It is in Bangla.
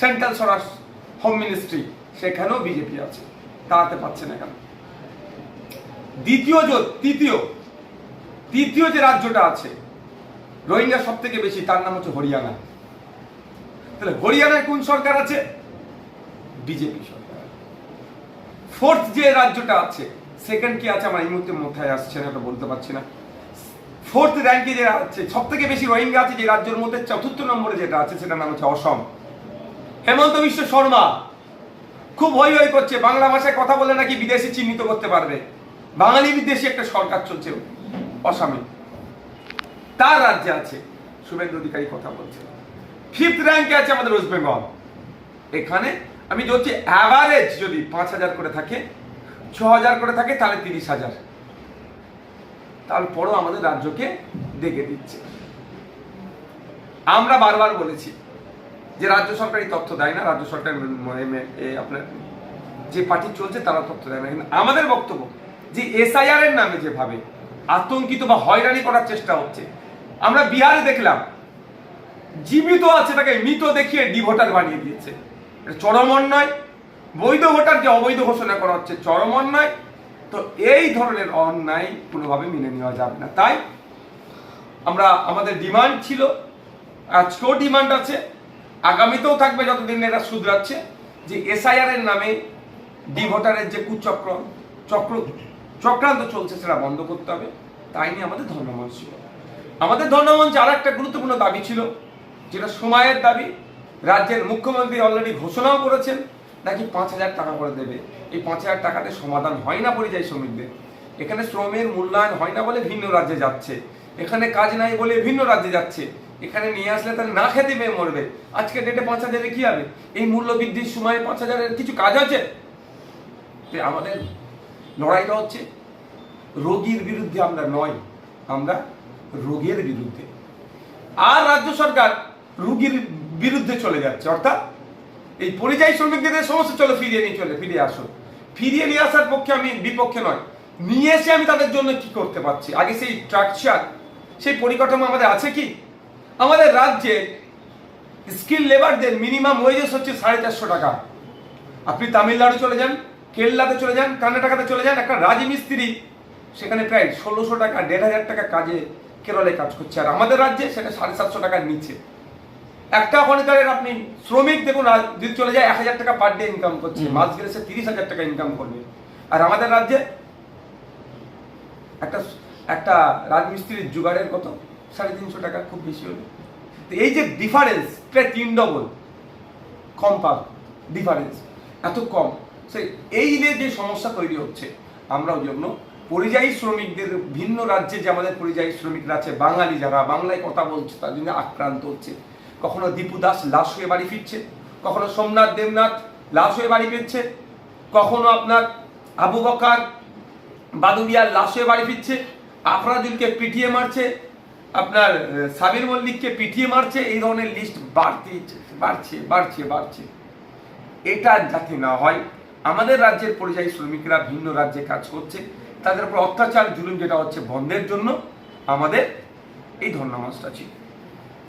সেন্ট্রাল স্বরাষ্ট্র হোম মিনিস্ট্রি, সেখানেও বিজেপি আছে। দাঁড়াতে পারছে না কেন? দ্বিতীয় যে তৃতীয় তৃতীয় যে রাজ্যটা আছে, রোহিঙ্গা সব থেকে বেশি, তার নাম হচ্ছে হরিয়ানা। তাহলে হরিয়ানায় কোন সরকার আছে? বিজেপি সরকার। ফোর্থ যে রাজ্যটা আছে, সেকেন্ড কি আছে আমার এই মুহূর্তে মাথায় আসছে না বলতে পারছি না। ফোর্থ র্যাঙ্কে যে আছে সব থেকে বেশি রোহিঙ্গা আছে যে রাজ্যের মধ্যে, চতুর্থ নম্বরে যেটা আছে, সেটার নাম হচ্ছে অসম। হেমন্ত বিশ্ব শর্মা। খুব হই হই করছে, বাংলা ভাষায় কথা বলে নাকি বিদেশি চিহ্নিত করতে পারবে? বাঙালি বিদেশি একটা সরকার চলছে অসমে তার রাজ্যে আছে, শুভেন্দু অধিকারী কথা বলছে। ফিফথ র্যাঙ্কে আছে আমাদের ওয়েস্ট বেঙ্গল। এখানে আমি ধরছি অ্যাভারেজ যদি পাঁচ হাজার করে থাকে, ছ হাজার করে থাকে, তাহলে তিরিশ হাজার। তারপরও আমাদের রাজ্যকে ডেকে দিচ্ছে। আমরা বারবার বলেছি যে রাজ্য সরকার এই তথ্য দেয় না, রাজ্য সরকার আপনার যে পার্টি চলছে তারা তথ্য দেয় না। কিন্তু আমাদের বক্তব্য যে এসআইআর এর নামে যেভাবে আতঙ্কিত বা হয়রানি করার চেষ্টা হচ্ছে, আমরা বিহারে দেখলাম, জীবিত আছে তাকে মৃত দেখিয়ে ডি ভোটার বানিয়ে দিয়েছে। চরম অন্যায় বৈধ ভোটার যে অবৈধ ঘোষণা করা হচ্ছে চরম অন্যায় তো এই ধরনের অন্যায় কোনোভাবে মেনে নেওয়া যাবে না। তাই আমরা, আমাদের ডিমান্ড ছিল, আজকেও ডিমান্ড আছে। আগামীতেও থাকবে যতদিন এরা শুধরাচ্ছে, যে এসআইআর এর নামে ডি ভোটারের যে কুচক্র চক্র, চক্রান্ত চলছে সেটা বন্ধ করতে হবে। তাই নিয়ে আমাদের ধর্মমঞ্চ ছিল। আমাদের ধর্মমঞ্চ আর একটা গুরুত্বপূর্ণ দাবি ছিল, যেটা সময়ের দাবি। রাজ্যের মুখ্যমন্ত্রী অলরেডি ঘোষণাও করেছেন, নাকি পাঁচ হাজার টাকা করে দেবে। এই পাঁচ হাজার টাকাতে সমাধান হয় না পরিযায়ী শ্রমিকদের। এখানে শ্রমের মূল্যায়ন হয় না বলে ভিন্ন রাজ্যে যাচ্ছে। এখানে কাজ নাই বলে ভিন্ন রাজ্যে যাচ্ছে। এখানে নিয়ে আসলে তাহলে না খেতে পেয়ে মরবে। আজকে ডেটে পাঁচ হাজারে কি হবে? এই মূল্য বৃদ্ধির সময় পাঁচ হাজারের কিছু কাজ আছে? আমাদের লড়াইটা হচ্ছে, রোগীর বিরুদ্ধে আমরা নয়, আমরা রোগের বিরুদ্ধে। আর রাজ্য সরকার রুগীর বিরুদ্ধে চলে যাচ্ছে, অর্থাৎ এই পরিযায়ী শ্রমিকদের সমস্ত চলো ফিরিয়ে নিয়ে চলে, ফিরিয়ে আসো। ফিরিয়ে নিয়ে আসার পক্ষে আমি বিপক্ষে নয়, নিয়ে এসে আমি তাদের জন্য কি করতে পারছি? আগে সেই স্ট্রাকচার সেই পরিকাঠামো আমাদের আছে কি? আমাদের রাজ্যে স্কিল লেবারদের মিনিমাম ওয়েজেস হচ্ছে সাড়ে চারশো টাকা। আপনি তামিলনাড়ু চলে যান কেরলাতে চলে যান কর্ণাটকাতে চলে যান একটা রাজমিস্ত্রি সেখানে প্রায় ষোলোশো টাকা দেড় হাজার টাকা কাজে কেরলে কাজ করছে। আর আমাদের রাজ্যে সেটা সাড়ে সাতশো টাকার নিচে। একটা ওখানকারের আপনি শ্রমিক দেখুন যদি চলে যায় এক হাজার টাকা পার ডে ইনকাম করছে। মাস গেলে সে তিরিশ হাজার টাকা ইনকাম করবে। আর আমাদের রাজ্যে একটা একটা রাজমিস্ত্রির জোগাড়ের কত? সাড়ে তিনশো টাকা খুব বেশি হলে। তো এই যে ডিফারেন্স প্রায় তিন ডবল কম পাব ডিফারেন্স এত কম। সে এই যে সমস্যা তৈরি হচ্ছে আমরা ওই জন্য, পরিযায়ী শ্রমিকদের, ভিন্ন রাজ্যে যে আমাদের পরিযায়ী শ্রমিকরা আছে, বাঙালি যারা, বাংলায় কথা বলছে, তার জন্য আক্রান্ত হচ্ছে। কখনো দীপু দাস লাশ হয়ে বাড়ি ফিরছে, কখনো সোমনাথ দেবনাথ লাশ হয়ে বাড়ি ফিরছে, কখনো আপনার আবু বকার বাদুরিয়ার লাশ হয়ে বাড়ি ফিরছে, আফরাজুলকে পিটিয়ে মারছে আপনার সাবির মল্লিককে পিটিয়ে মারছে, এই ধরনের লিস্ট বাড়তে, বাড়ছে বাড়ছে বাড়ছে। এটা যাতে না হয়, আমাদের রাজ্যের পরিযায়ী শ্রমিকরা ভিন্ন রাজ্যে কাজ করছে, তাদের উপর অত্যাচার জুলুম যেটা হচ্ছে বন্ধের জন্য, আমাদের এই ধর্ণামাসটা ছিল।